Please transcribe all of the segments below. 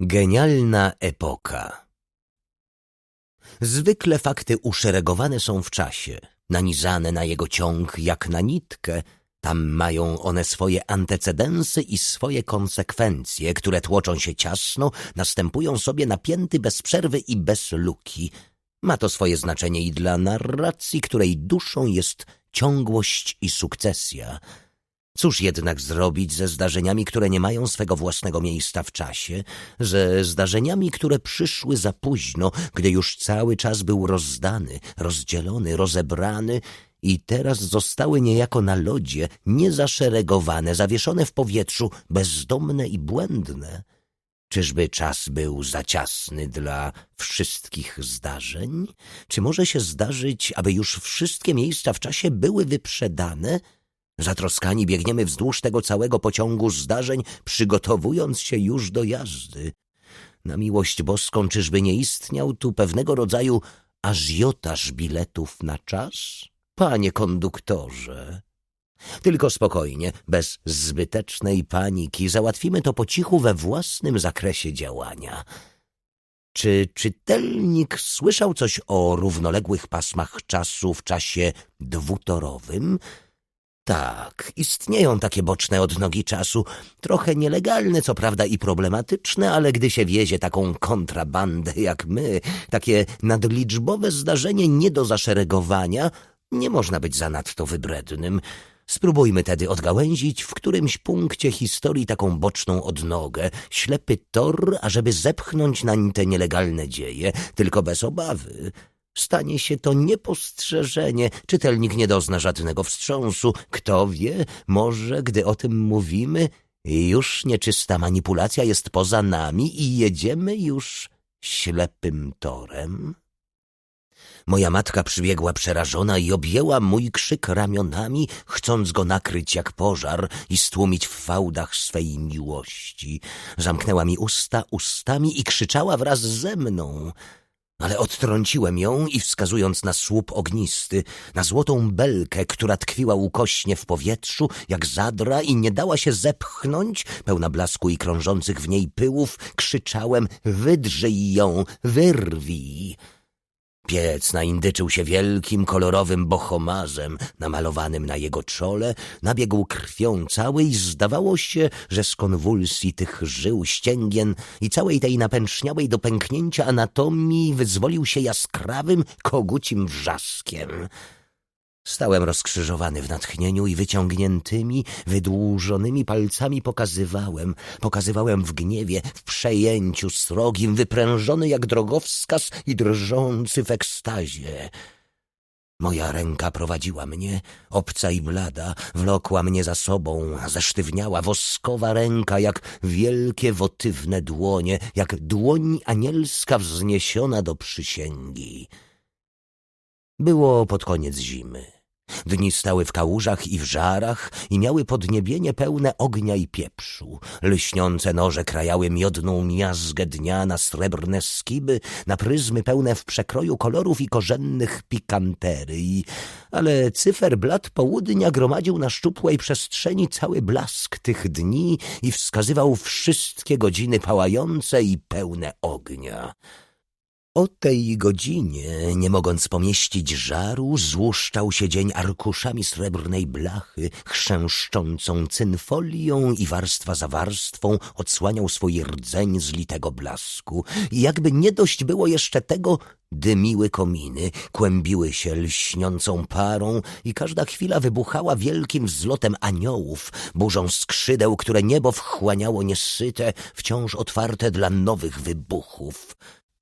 Genialna epoka. Zwykle fakty uszeregowane są w czasie, nanizane na jego ciąg jak na nitkę. Tam mają one swoje antecedensy i swoje konsekwencje, które tłoczą się ciasno, następują sobie napięty bez przerwy i bez luki. Ma to swoje znaczenie i dla narracji, której duszą jest ciągłość i sukcesja. Cóż jednak zrobić ze zdarzeniami, które nie mają swego własnego miejsca w czasie, ze zdarzeniami, które przyszły za późno, gdy już cały czas był rozdany, rozdzielony, rozebrany i teraz zostały niejako na lodzie, niezaszeregowane, zawieszone w powietrzu, bezdomne i błędne? Czyżby czas był za ciasny dla wszystkich zdarzeń? Czy może się zdarzyć, aby już wszystkie miejsca w czasie były wyprzedane – Zatroskani biegniemy wzdłuż tego całego pociągu zdarzeń, przygotowując się już do jazdy. Na miłość boską, czyżby nie istniał tu pewnego rodzaju ażiotaż biletów na czas? Panie konduktorze, tylko spokojnie, bez zbytecznej paniki, załatwimy to po cichu we własnym zakresie działania. Czy czytelnik słyszał coś o równoległych pasmach czasu w czasie dwutorowym? Tak, istnieją takie boczne odnogi czasu, trochę nielegalne, co prawda i problematyczne, ale gdy się wiezie taką kontrabandę jak my, takie nadliczbowe zdarzenie nie do zaszeregowania, nie można być zanadto wybrednym. Spróbujmy tedy odgałęzić w którymś punkcie historii taką boczną odnogę, ślepy tor, ażeby zepchnąć nań te nielegalne dzieje, tylko bez obawy. Stanie się to niepostrzeżenie, czytelnik nie dozna żadnego wstrząsu. Kto wie, może, gdy o tym mówimy, już nieczysta manipulacja jest poza nami i jedziemy już ślepym torem? Moja matka przybiegła przerażona i objęła mój krzyk ramionami, chcąc go nakryć jak pożar i stłumić w fałdach swej miłości. Zamknęła mi usta ustami i krzyczała wraz ze mną – ale odtrąciłem ją i wskazując na słup ognisty, na złotą belkę, która tkwiła ukośnie w powietrzu, jak zadra i nie dała się zepchnąć, pełna blasku i krążących w niej pyłów, krzyczałem — wydrzyj ją, wyrwij! Piec naindyczył się wielkim, kolorowym bohomarzem, namalowanym na jego czole, nabiegł krwią cały i zdawało się, że z konwulsji tych żył, ścięgien i całej tej napęczniałej do pęknięcia anatomii wyzwolił się jaskrawym, kogucim wrzaskiem. Stałem rozkrzyżowany w natchnieniu i wyciągniętymi, wydłużonymi palcami pokazywałem, pokazywałem w gniewie, w przejęciu srogim, wyprężony jak drogowskaz i drżący w ekstazie. Moja ręka prowadziła mnie, obca i blada, wlokła mnie za sobą, zesztywniała woskowa ręka, jak wielkie wotywne dłonie, jak dłoń anielska wzniesiona do przysięgi. Było pod koniec zimy. Dni stały w kałużach i w żarach i miały podniebienie pełne ognia i pieprzu. Lśniące noże krajały miodną miazgę dnia na srebrne skiby, na pryzmy pełne w przekroju kolorów i korzennych pikanterii. Ale cyferblat południa gromadził na szczupłej przestrzeni cały blask tych dni i wskazywał wszystkie godziny pałające i pełne ognia. O tej godzinie, nie mogąc pomieścić żaru, złuszczał się dzień arkuszami srebrnej blachy, chrzęszczącą cynfolią i warstwa za warstwą odsłaniał swój rdzeń z litego blasku. I jakby nie dość było jeszcze tego, dymiły kominy, kłębiły się lśniącą parą i każda chwila wybuchała wielkim wzlotem aniołów, burzą skrzydeł, które niebo wchłaniało niesyte, wciąż otwarte dla nowych wybuchów.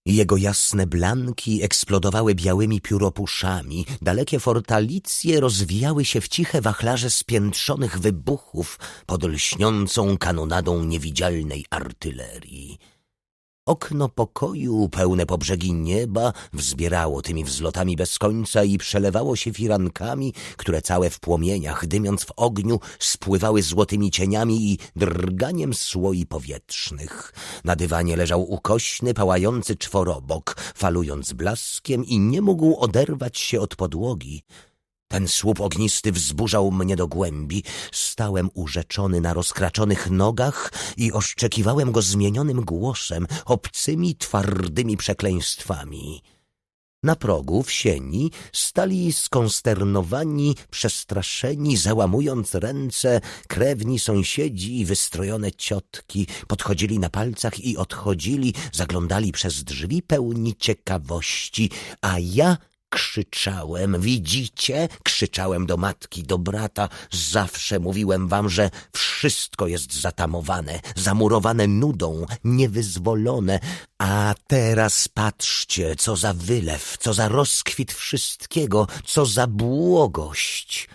Jego jasne blanki eksplodowały białymi pióropuszami, dalekie fortalicje rozwijały się w ciche wachlarze spiętrzonych wybuchów pod lśniącą kanonadą niewidzialnej artylerii. Okno pokoju, pełne po brzegi nieba, wzbierało tymi wzlotami bez końca i przelewało się firankami, które całe w płomieniach, dymiąc w ogniu, spływały złotymi cieniami i drganiem słoi powietrznych. Na dywanie leżał ukośny, pałający czworobok, falując blaskiem i nie mógł oderwać się od podłogi. Ten słup ognisty wzburzał mnie do głębi. Stałem urzeczony na rozkraczonych nogach i oszczekiwałem go zmienionym głosem, obcymi, twardymi przekleństwami. Na progu w sieni stali skonsternowani, przestraszeni, załamując ręce, krewni sąsiedzi i wystrojone ciotki. Podchodzili na palcach i odchodzili, zaglądali przez drzwi pełni ciekawości, a ja Krzyczałem, widzicie? Krzyczałem do matki, do brata. Zawsze mówiłem wam, że wszystko jest zatamowane, zamurowane nudą, niewyzwolone. A teraz patrzcie, co za wylew, co za rozkwit wszystkiego, co za błogość.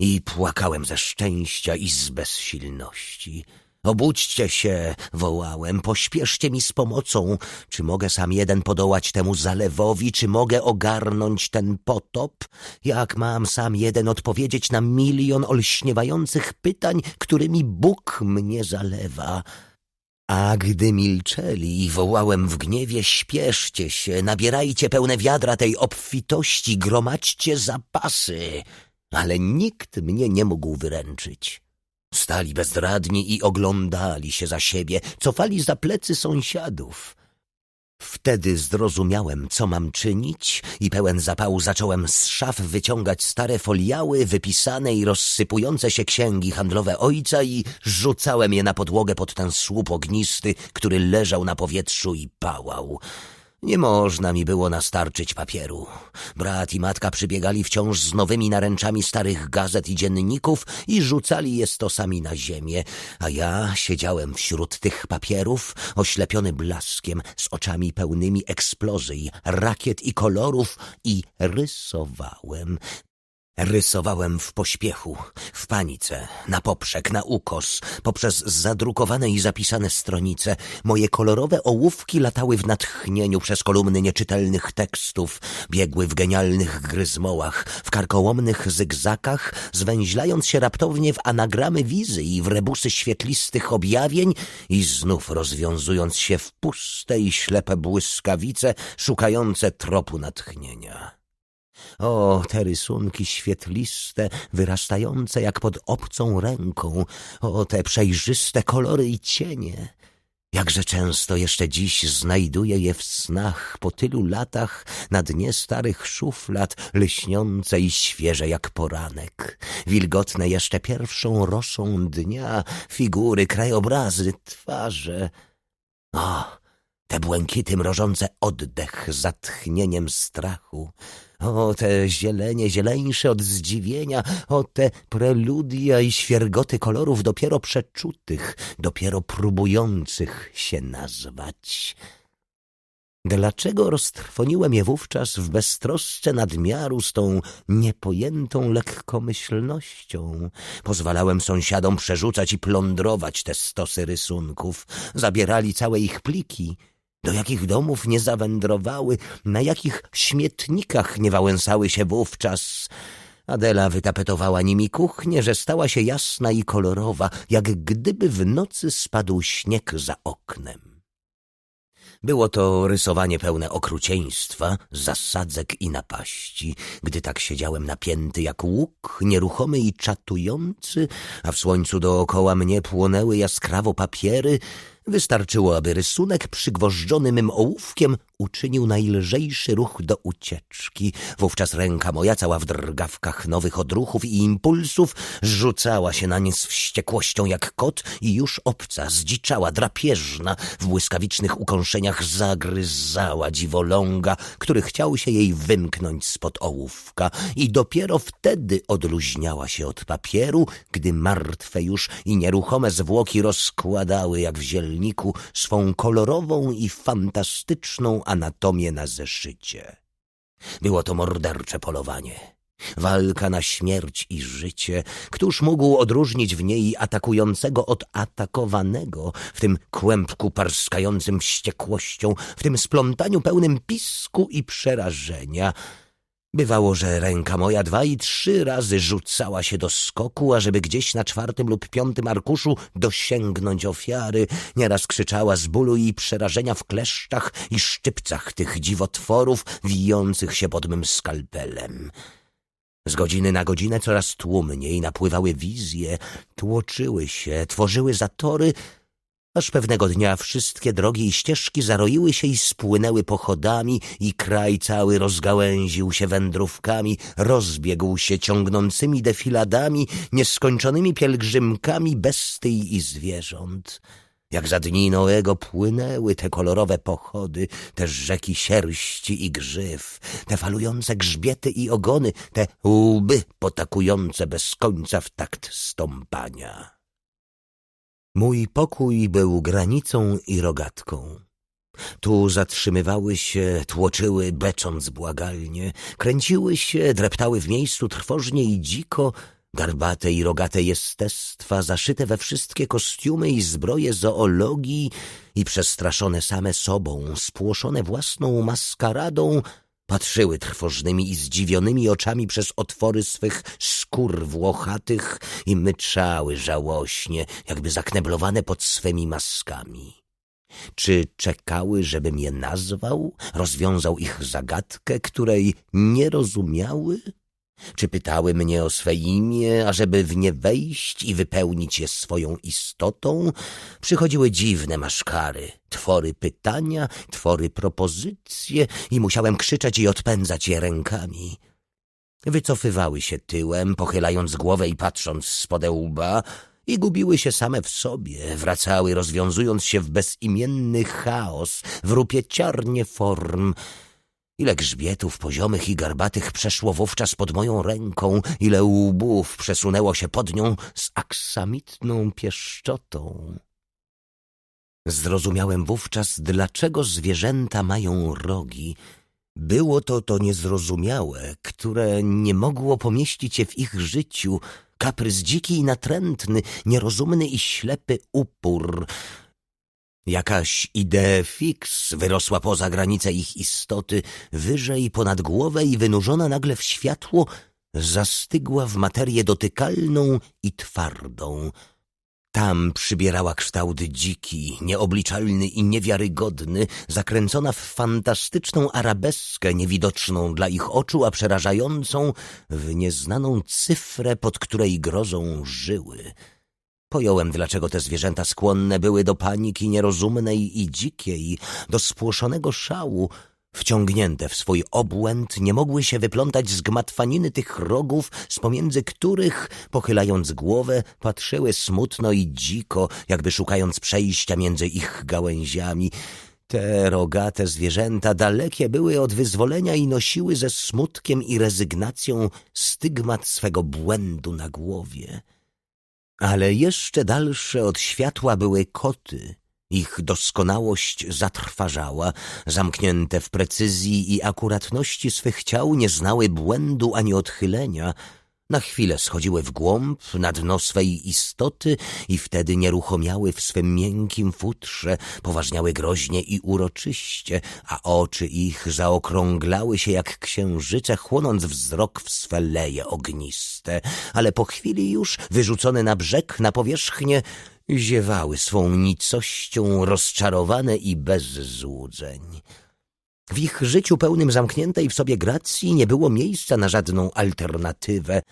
I płakałem ze szczęścia i z bezsilności. Obudźcie się, wołałem, pośpieszcie mi z pomocą. Czy mogę sam jeden podołać temu zalewowi, czy mogę ogarnąć ten potop? Jak mam sam jeden odpowiedzieć na milion olśniewających pytań, którymi Bóg mnie zalewa? A gdy milczeli i wołałem w gniewie, śpieszcie się, nabierajcie pełne wiadra tej obfitości, gromadźcie zapasy. Ale nikt mnie nie mógł wyręczyć. Stali bezradni i oglądali się za siebie, cofali za plecy sąsiadów. Wtedy zrozumiałem, co mam czynić i pełen zapału zacząłem z szaf wyciągać stare foliały, wypisane i rozsypujące się księgi handlowe ojca i rzucałem je na podłogę pod ten słup ognisty, który leżał na powietrzu i pałał. Nie można mi było nastarczyć papieru. Brat i matka przybiegali wciąż z nowymi naręczami starych gazet i dzienników i rzucali je stosami na ziemię, a ja siedziałem wśród tych papierów, oślepiony blaskiem, z oczami pełnymi eksplozji, rakiet i kolorów i rysowałem. Rysowałem w pośpiechu, w panice, na poprzek, na ukos, poprzez zadrukowane i zapisane stronice. Moje kolorowe ołówki latały w natchnieniu przez kolumny nieczytelnych tekstów, biegły w genialnych gryzmołach, w karkołomnych zygzakach, zwęźlając się raptownie w anagramy wizy i w rebusy świetlistych objawień i znów rozwiązując się w puste i ślepe błyskawice szukające tropu natchnienia. O, te rysunki świetliste, wyrastające jak pod obcą ręką, o, te przejrzyste kolory i cienie. Jakże często jeszcze dziś znajduję je w snach po tylu latach na dnie starych szuflad, lśniące i świeże jak poranek, wilgotne jeszcze pierwszą rosą dnia, figury, krajobrazy, twarze. O, te błękity mrożące oddech zatchnieniem strachu, o, te zielenie zieleńsze od zdziwienia, o te preludia i świergoty kolorów dopiero przeczutych, dopiero próbujących się nazwać. Dlaczego roztrwoniłem je wówczas w beztrosce nadmiaru z tą niepojętą lekkomyślnością? Pozwalałem sąsiadom przerzucać i plądrować te stosy rysunków. Zabierali całe ich pliki. Do jakich domów nie zawędrowały, na jakich śmietnikach nie wałęsały się wówczas. Adela wytapetowała nimi kuchnię, że stała się jasna i kolorowa, jak gdyby w nocy spadł śnieg za oknem. Było to rysowanie pełne okrucieństwa, zasadzek i napaści. Gdy tak siedziałem napięty jak łuk, nieruchomy i czatujący, a w słońcu dookoła mnie płonęły jaskrawo papiery, wystarczyło, aby rysunek przygwożdżony mym ołówkiem uczynił najlżejszy ruch do ucieczki. Wówczas ręka moja, cała w drgawkach nowych odruchów i impulsów, rzucała się na nie z wściekłością jak kot i już obca, zdziczała, drapieżna, w błyskawicznych ukąszeniach zagryzała dziwoląga, który chciał się jej wymknąć spod ołówka i dopiero wtedy odluźniała się od papieru, gdy martwe już i nieruchome zwłoki rozkładały jak w zielniku swą kolorową i fantastyczną anatomię na zeszycie. Było to mordercze polowanie. Walka na śmierć i życie. Któż mógł odróżnić w niej atakującego od atakowanego, w tym kłębku parskającym wściekłością, w tym splątaniu pełnym pisku i przerażenia? Bywało, że ręka moja dwa i trzy razy rzucała się do skoku, ażeby gdzieś na czwartym lub piątym arkuszu dosięgnąć ofiary. Nieraz krzyczała z bólu i przerażenia w kleszczach i szczypcach tych dziwotworów wijących się pod mym skalpelem. Z godziny na godzinę coraz tłumniej napływały wizje, tłoczyły się, tworzyły zatory, aż pewnego dnia wszystkie drogi i ścieżki zaroiły się i spłynęły pochodami i kraj cały rozgałęził się wędrówkami, rozbiegł się ciągnącymi defiladami, nieskończonymi pielgrzymkami bestyj i zwierząt. Jak za dni Noego płynęły te kolorowe pochody, te rzeki sierści i grzyw, te falujące grzbiety i ogony, te łby potakujące bez końca w takt stąpania. Mój pokój był granicą i rogatką. Tu zatrzymywały się, tłoczyły, becząc błagalnie, kręciły się, dreptały w miejscu trwożnie i dziko, garbate i rogate jestestwa, zaszyte we wszystkie kostiumy i zbroje zoologii i przestraszone same sobą, spłoszone własną maskaradą, patrzyły trwożnymi i zdziwionymi oczami przez otwory swych skór włochatych i myczały żałośnie, jakby zakneblowane pod swymi maskami. Czy czekały, żebym je nazwał, rozwiązał ich zagadkę, której nie rozumiały? Czy pytały mnie o swe imię, ażeby w nie wejść i wypełnić je swoją istotą? Przychodziły dziwne maszkary, twory pytania, twory propozycje i musiałem krzyczeć i odpędzać je rękami. Wycofywały się tyłem, pochylając głowę i patrząc łba, i gubiły się same w sobie, wracały rozwiązując się w bezimienny chaos, w rupieciarnie form, Ile grzbietów poziomych i garbatych przeszło wówczas pod moją ręką, ile łbów przesunęło się pod nią z aksamitną pieszczotą. Zrozumiałem wówczas, dlaczego zwierzęta mają rogi. Było to to niezrozumiałe, które nie mogło pomieścić się w ich życiu, kaprys dziki i natrętny, nierozumny i ślepy upór, Jakaś idea fix wyrosła poza granice ich istoty, wyżej ponad głowę i wynurzona nagle w światło, zastygła w materię dotykalną i twardą. Tam przybierała kształt dziki, nieobliczalny i niewiarygodny, zakręcona w fantastyczną arabeskę, niewidoczną dla ich oczu, a przerażającą w nieznaną cyfrę, pod której grozą żyły. Pojąłem, dlaczego te zwierzęta skłonne były do paniki nierozumnej i dzikiej, do spłoszonego szału, wciągnięte w swój obłęd, nie mogły się wyplątać z gmatwaniny tych rogów, z pomiędzy których, pochylając głowę, patrzyły smutno i dziko, jakby szukając przejścia między ich gałęziami. Te rogate zwierzęta dalekie były od wyzwolenia i nosiły ze smutkiem i rezygnacją stygmat swego błędu na głowie. Ale jeszcze dalsze od światła były koty. Ich doskonałość zatrważała, zamknięte w precyzji i akuratności swych ciał nie znały błędu ani odchylenia, na chwilę schodziły w głąb, na dno swej istoty i wtedy nieruchomiały w swym miękkim futrze, poważniały groźnie i uroczyście, a oczy ich zaokrąglały się jak księżyce, chłonąc wzrok w swe leje ogniste, ale po chwili już, wyrzucone na brzeg, na powierzchnię, ziewały swą nicością rozczarowane i bez złudzeń. W ich życiu pełnym zamkniętej w sobie gracji nie było miejsca na żadną alternatywę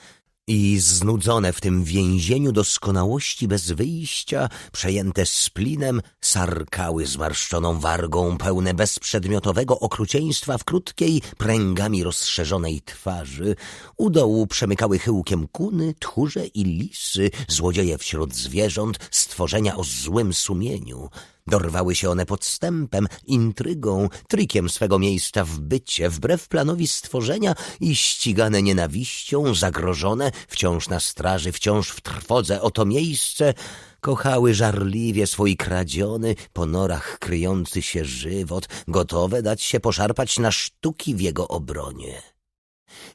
i znudzone w tym więzieniu doskonałości bez wyjścia, przejęte splinem, sarkały zmarszczoną wargą, pełne bezprzedmiotowego okrucieństwa w krótkiej, pręgami rozszerzonej twarzy. U dołu przemykały chyłkiem kuny, tchórze i lisy, złodzieje wśród zwierząt, stworzenia o złym sumieniu. Dorwały się one podstępem, intrygą, trikiem swego miejsca w bycie, wbrew planowi stworzenia i ścigane nienawiścią, zagrożone, wciąż na straży, wciąż w trwodze o to miejsce, kochały żarliwie swój kradziony, po norach kryjący się żywot, gotowe dać się poszarpać na sztuki w jego obronie.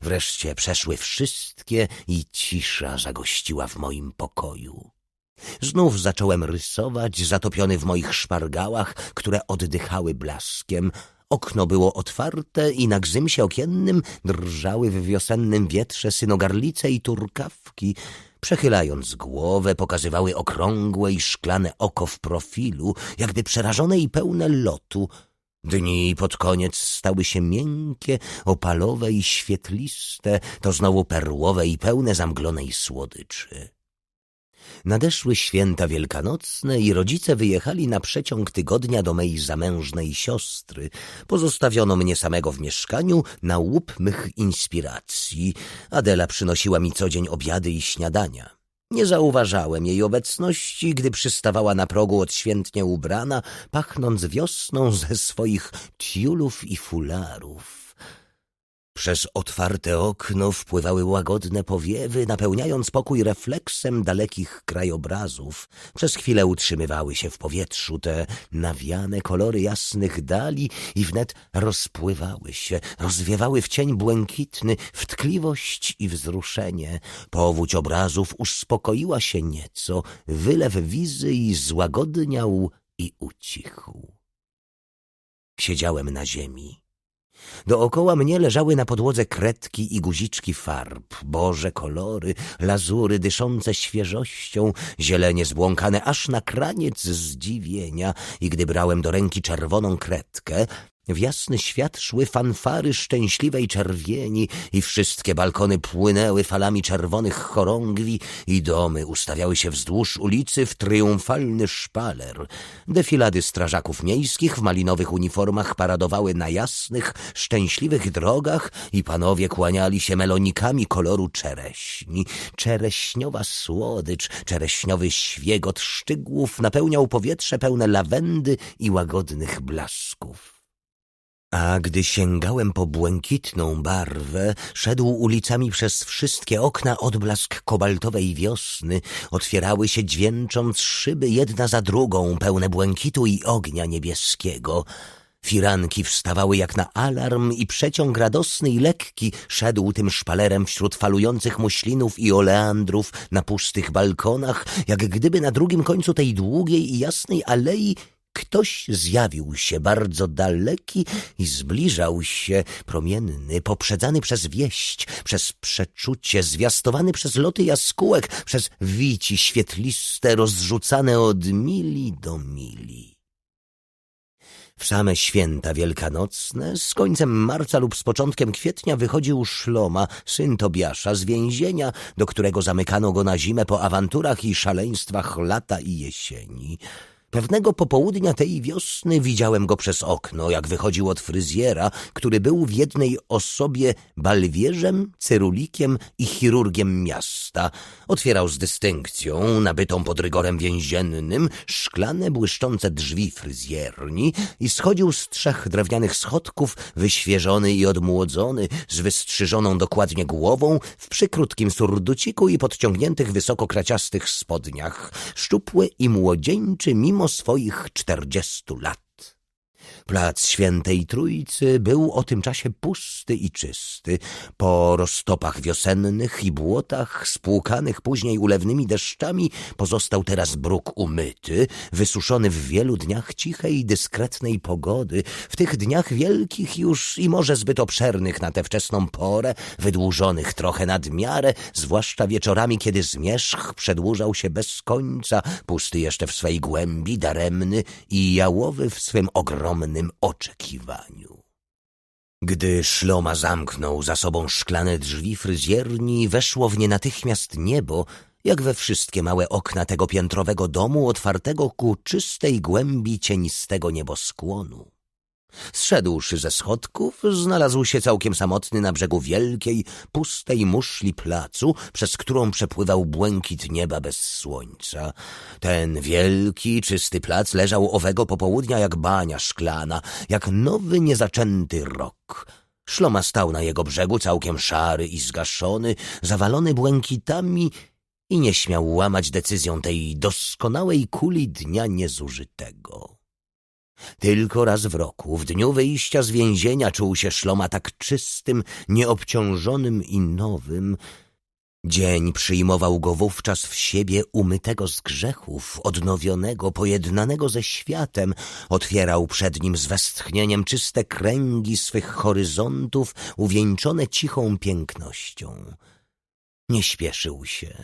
Wreszcie przeszły wszystkie i cisza zagościła w moim pokoju. Znów zacząłem rysować, zatopiony w moich szpargałach, które oddychały blaskiem. Okno było otwarte i na gzymsie okiennym drżały w wiosennym wietrze synogarlice i turkawki. Przechylając głowę, pokazywały okrągłe i szklane oko w profilu, jakby przerażone i pełne lotu. Dni pod koniec stały się miękkie, opalowe i świetliste, to znowu perłowe i pełne zamglonej słodyczy. Nadeszły święta wielkanocne i rodzice wyjechali na przeciąg tygodnia do mej zamężnej siostry. Pozostawiono mnie samego w mieszkaniu na łup mych inspiracji. Adela przynosiła mi co dzień obiady i śniadania. Nie zauważałem jej obecności, gdy przystawała na progu odświętnie ubrana, pachnąc wiosną ze swoich tiulów i fularów. Przez otwarte okno wpływały łagodne powiewy, napełniając pokój refleksem dalekich krajobrazów. Przez chwilę utrzymywały się w powietrzu te nawiane kolory jasnych dali i wnet rozpływały się, rozwiewały w cień błękitny, w tkliwość i wzruszenie. Powódź obrazów uspokoiła się nieco, wylew wizy złagodniał i ucichł. Siedziałem na ziemi. Dookoła mnie leżały na podłodze kredki i guziczki farb, boże kolory, lazury dyszące świeżością, zielenie zbłąkane aż na kraniec zdziwienia. I gdy brałem do ręki czerwoną kredkę, w jasny świat szły fanfary szczęśliwej czerwieni i wszystkie balkony płynęły falami czerwonych chorągwi i domy ustawiały się wzdłuż ulicy w triumfalny szpaler. Defilady strażaków miejskich w malinowych uniformach paradowały na jasnych, szczęśliwych drogach i panowie kłaniali się melonikami koloru czereśni. Czereśniowa słodycz, czereśniowy świegot szczygłów napełniał powietrze pełne lawendy i łagodnych blasków. A gdy sięgałem po błękitną barwę, szedł ulicami przez wszystkie okna odblask kobaltowej wiosny, otwierały się dźwięcząc szyby jedna za drugą, pełne błękitu i ognia niebieskiego. Firanki wstawały jak na alarm i przeciąg radosny i lekki szedł tym szpalerem wśród falujących muślinów i oleandrów na pustych balkonach, jak gdyby na drugim końcu tej długiej i jasnej alei Ktoś zjawił się bardzo daleki i zbliżał się, promienny, poprzedzany przez wieść, przez przeczucie, zwiastowany przez loty jaskółek, przez wici świetliste, rozrzucane od mili do mili. W same święta wielkanocne, z końcem marca lub z początkiem kwietnia wychodził Szloma, syn Tobiasza, z więzienia, do którego zamykano go na zimę po awanturach i szaleństwach lata i jesieni. Pewnego popołudnia tej wiosny widziałem go przez okno, jak wychodził od fryzjera, który był w jednej osobie balwierzem, cerulikiem i chirurgiem miasta. Otwierał z dystynkcją, nabytą pod rygorem więziennym, szklane, błyszczące drzwi fryzjerni i schodził z trzech drewnianych schodków, wyświeżony i odmłodzony, z wystrzyżoną dokładnie głową, w przykrótkim surduciku i podciągniętych wysoko kraciastych spodniach, szczupły i młodzieńczy mimo swoich czterdziestu lat. Plac Świętej Trójcy był o tym czasie pusty i czysty. Po roztopach wiosennych i błotach, spłukanych później ulewnymi deszczami, pozostał teraz bruk umyty, wysuszony w wielu dniach cichej i dyskretnej pogody, w tych dniach wielkich już i może zbyt obszernych na tę wczesną porę, wydłużonych trochę nad miarę, zwłaszcza wieczorami, kiedy zmierzch przedłużał się bez końca, pusty jeszcze w swej głębi, daremny i jałowy w swym ogromnym oczekiwaniu. Gdy szloma zamknął za sobą szklane drzwi fryzjerni, weszło w nie natychmiast niebo, jak we wszystkie małe okna tego piętrowego domu otwartego ku czystej głębi cienistego nieboskłonu. Zszedłszy ze schodków, znalazł się całkiem samotny na brzegu wielkiej, pustej muszli placu, przez którą przepływał błękit nieba bez słońca. Ten wielki, czysty plac leżał owego popołudnia jak bania szklana, jak nowy, niezaczęty rok. Szloma stał na jego brzegu całkiem szary i zgaszony, zawalony błękitami i nie śmiał łamać decyzją tej doskonałej kuli dnia niezużytego. Tylko raz w roku, w dniu wyjścia z więzienia, czuł się szloma tak czystym, nieobciążonym i nowym. Dzień przyjmował go wówczas w siebie umytego z grzechów, odnowionego, pojednanego ze światem, otwierał przed nim z westchnieniem czyste kręgi swych horyzontów, uwieńczone cichą pięknością. Nie śpieszył się.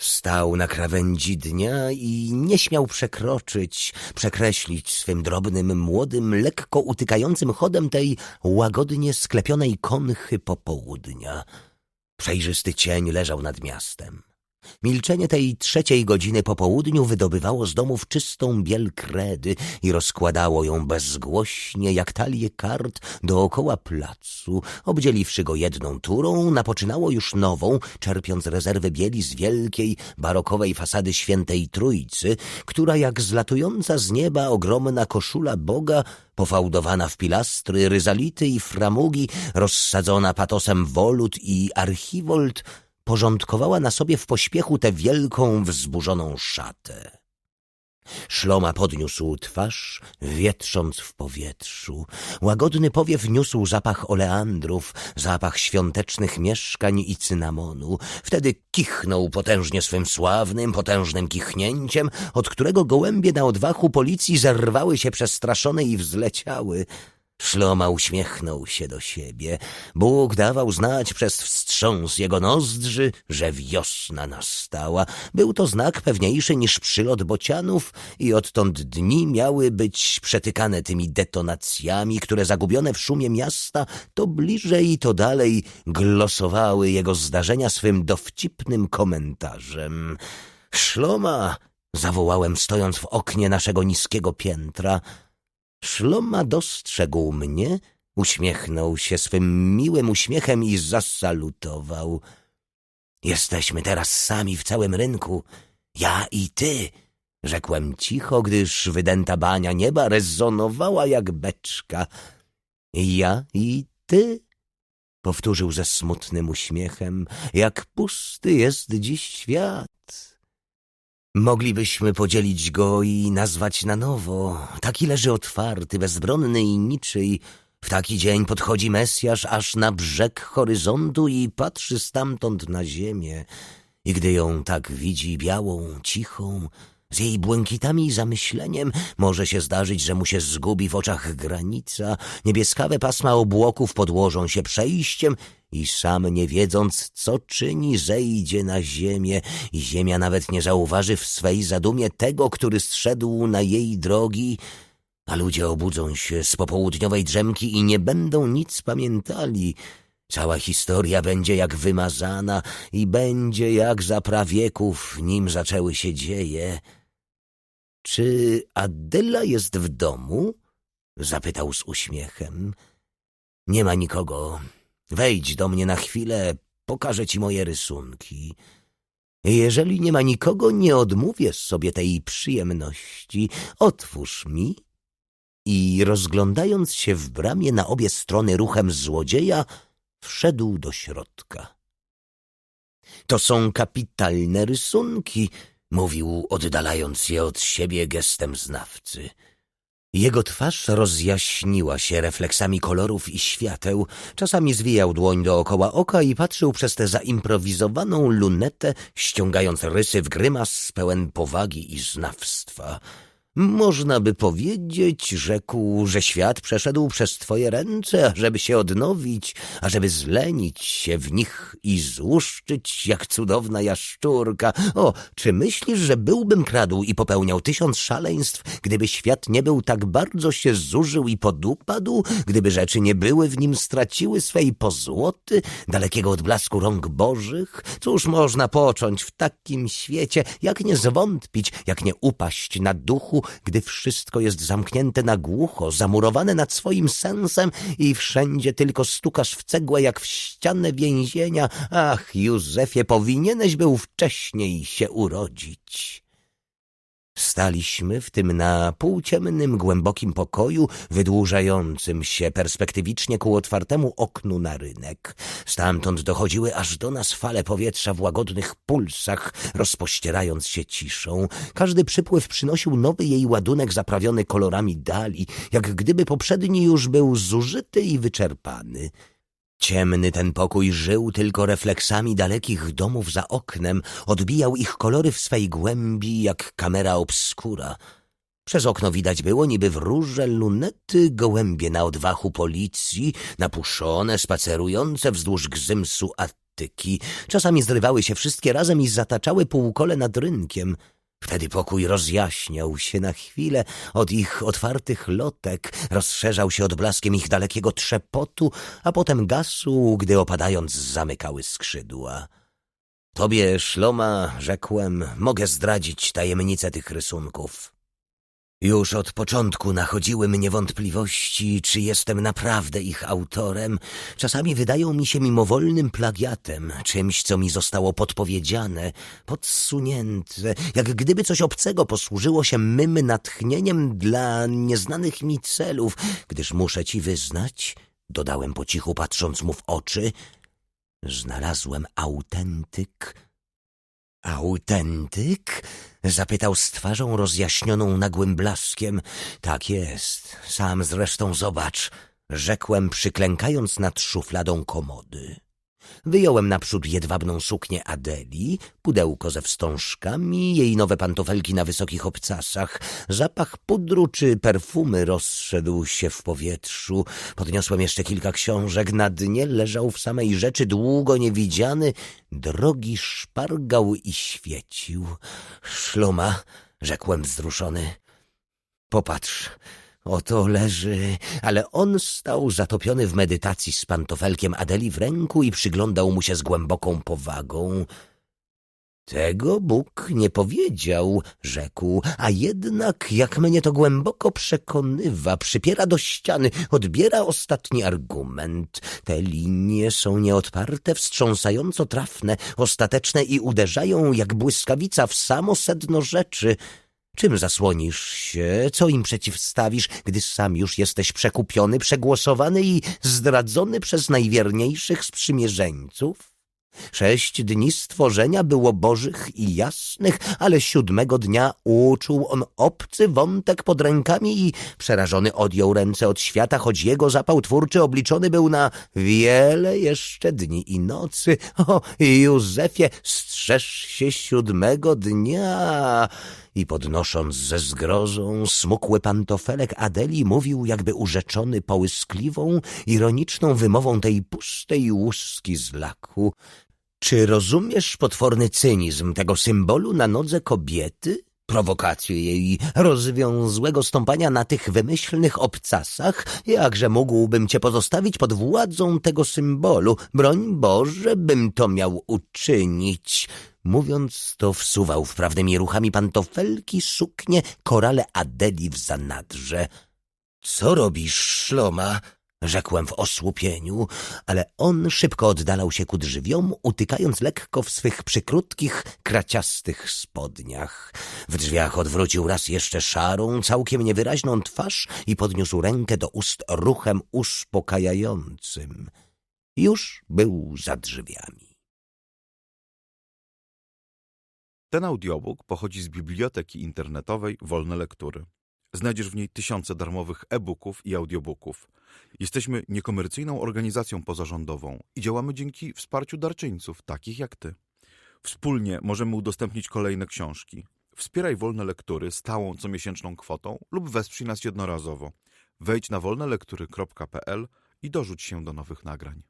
Stał na krawędzi dnia i nie śmiał przekroczyć, przekreślić swym drobnym, młodym, lekko utykającym chodem tej łagodnie sklepionej konchy popołudnia. Przejrzysty cień leżał nad miastem. Milczenie tej trzeciej godziny po południu wydobywało z domów czystą biel kredy i rozkładało ją bezgłośnie jak talię kart dookoła placu. Obdzieliwszy go jedną turą, napoczynało już nową, czerpiąc rezerwy bieli z wielkiej, barokowej fasady świętej Trójcy, która jak zlatująca z nieba ogromna koszula Boga, pofałdowana w pilastry, ryzality i framugi, rozsadzona patosem wolut i archiwolt, porządkowała na sobie w pośpiechu tę wielką, wzburzoną szatę. Szloma podniósł twarz, wietrząc w powietrzu. Łagodny powiew niósł zapach oleandrów, zapach świątecznych mieszkań i cynamonu. Wtedy kichnął potężnie swym sławnym, potężnym kichnięciem, od którego gołębie na odwachu policji zerwały się przestraszone i wzleciały. Szloma uśmiechnął się do siebie. Bóg dawał znać przez wstrząs jego nozdrzy, że wiosna nastała. Był to znak pewniejszy niż przylot bocianów i odtąd dni miały być przetykane tymi detonacjami, które zagubione w szumie miasta to bliżej, to dalej glosowały jego zdarzenia swym dowcipnym komentarzem. Szloma! zawołałem stojąc w oknie naszego niskiego piętra – Szloma dostrzegł mnie, uśmiechnął się swym miłym uśmiechem i zasalutował. Jesteśmy teraz sami w całym rynku, ja i ty, rzekłem cicho, gdyż wydęta bania nieba rezonowała jak beczka. Ja i ty, powtórzył ze smutnym uśmiechem, jak pusty jest dziś świat. Moglibyśmy podzielić go i nazwać na nowo. Taki leży otwarty, bezbronny i niczyj. W taki dzień podchodzi Mesjasz aż na brzeg horyzontu i patrzy stamtąd na ziemię. I gdy ją tak widzi białą, cichą, z jej błękitami i zamyśleniem, może się zdarzyć, że mu się zgubi w oczach granica, niebieskawe pasma obłoków podłożą się przejściem i sam nie wiedząc, co czyni, zejdzie na ziemię i ziemia nawet nie zauważy w swej zadumie tego, który zszedł na jej drogi, a ludzie obudzą się z popołudniowej drzemki i nie będą nic pamiętali. Cała historia będzie jak wymazana i będzie jak za prawieków, nim zaczęły się dzieje. Czy Adela jest w domu? Zapytał z uśmiechem. Nie ma nikogo. Wejdź do mnie na chwilę, pokażę ci moje rysunki. Jeżeli nie ma nikogo, nie odmówię sobie tej przyjemności. Otwórz mi. I rozglądając się w bramie na obie strony ruchem złodzieja, wszedł do środka. To są kapitalne rysunki, mówił, oddalając je od siebie gestem znawcy. Jego twarz rozjaśniła się refleksami kolorów i świateł. Czasami zwijał dłoń dookoła oka i patrzył przez tę zaimprowizowaną lunetę, ściągając rysy w grymas pełen powagi i znawstwa. Można by powiedzieć, rzekł, że świat przeszedł przez twoje ręce, ażeby się odnowić, ażeby zlenić się w nich i złuszczyć jak cudowna jaszczurka. O, czy myślisz, że byłbym kradł i popełniał tysiąc szaleństw, gdyby świat nie był tak bardzo się zużył i podupadł, gdyby rzeczy nie były w nim straciły swej pozłoty, dalekiego odblasku rąk bożych? Cóż można począć w takim świecie, jak nie zwątpić, jak nie upaść na duchu, gdy wszystko jest zamknięte na głucho, zamurowane nad swoim sensem i wszędzie tylko stukasz w cegłę jak w ścianę więzienia. Ach, Józefie, powinieneś był wcześniej się urodzić. Staliśmy w tym na półciemnym, głębokim pokoju, wydłużającym się perspektywicznie ku otwartemu oknu na rynek. Stamtąd dochodziły aż do nas fale powietrza w łagodnych pulsach, rozpościerając się ciszą. Każdy przypływ przynosił nowy jej ładunek zaprawiony kolorami dali, jak gdyby poprzedni już był zużyty i wyczerpany. Ciemny ten pokój żył tylko refleksami dalekich domów za oknem, odbijał ich kolory w swej głębi jak kamera obskura. Przez okno widać było niby wróże, lunety, gołębie na odwachu policji, napuszone, spacerujące wzdłuż gzymsu Attyki. Czasami zrywały się wszystkie razem i zataczały półkole nad rynkiem. Wtedy pokój rozjaśniał się na chwilę od ich otwartych lotek, rozszerzał się odblaskiem ich dalekiego trzepotu, a potem gasł, gdy opadając zamykały skrzydła. Tobie, Szloma, rzekłem, mogę zdradzić tajemnicę tych rysunków. Już od początku nachodziły mnie wątpliwości, czy jestem naprawdę ich autorem. Czasami wydają mi się mimowolnym plagiatem, czymś, co mi zostało podpowiedziane, podsunięte, jak gdyby coś obcego posłużyło się mym natchnieniem dla nieznanych mi celów, gdyż muszę ci wyznać, dodałem po cichu patrząc mu w oczy, znalazłem autentyk Autentyk? Zapytał z twarzą rozjaśnioną nagłym blaskiem. Tak jest, sam zresztą zobacz, rzekłem przyklękając nad szufladą komody. Wyjąłem naprzód jedwabną suknię Adeli, pudełko ze wstążkami, jej nowe pantofelki na wysokich obcasach. Zapach pudru czy perfumy rozszedł się w powietrzu. Podniosłem jeszcze kilka książek. Na dnie leżał w samej rzeczy długo niewidziany, drogi szpargał i świecił. Szluma, rzekłem wzruszony. Popatrz, Oto leży, ale on stał zatopiony w medytacji z pantofelkiem Adeli w ręku i przyglądał mu się z głęboką powagą. Tego Bóg nie powiedział, rzekł, a jednak, jak mnie to głęboko przekonywa, przypiera do ściany, odbiera ostatni argument. Te linie są nieodparte, wstrząsająco trafne, ostateczne i uderzają jak błyskawica w samo sedno rzeczy. Czym zasłonisz się? Co im przeciwstawisz, gdy sam już jesteś przekupiony, przegłosowany i zdradzony przez najwierniejszych sprzymierzeńców? Sześć dni stworzenia było bożych i jasnych, ale siódmego dnia uczuł on obcy wątek pod rękami i przerażony odjął ręce od świata, choć jego zapał twórczy obliczony był na wiele jeszcze dni i nocy. O, Józefie, strzeż się siódmego dnia! I podnosząc ze zgrozą smukły pantofelek Adeli mówił jakby urzeczony połyskliwą, ironiczną wymową tej pustej łuski z laku. Czy rozumiesz potworny cynizm tego symbolu na nodze kobiety? Prowokację jej rozwiązłego stąpania na tych wymyślnych obcasach? Jakże mógłbym cię pozostawić pod władzą tego symbolu? Broń Boże, bym to miał uczynić. Mówiąc to, wsuwał wprawnymi ruchami pantofelki, suknie, korale Adeli w zanadrze. Co robisz, szloma? Rzekłem w osłupieniu, ale on szybko oddalał się ku drzwiom, utykając lekko w swych przykrótkich, kraciastych spodniach. W drzwiach odwrócił raz jeszcze szarą, całkiem niewyraźną twarz i podniósł rękę do ust ruchem uspokajającym. Już był za drzwiami. Ten audiobook pochodzi z biblioteki internetowej Wolne Lektury. Znajdziesz w niej tysiące darmowych e-booków i audiobooków. Jesteśmy niekomercyjną organizacją pozarządową i działamy dzięki wsparciu darczyńców, takich jak ty. Wspólnie możemy udostępnić kolejne książki. Wspieraj Wolne Lektury stałą comiesięczną kwotą lub wesprzyj nas jednorazowo. Wejdź na wolnelektury.pl i dorzuć się do nowych nagrań.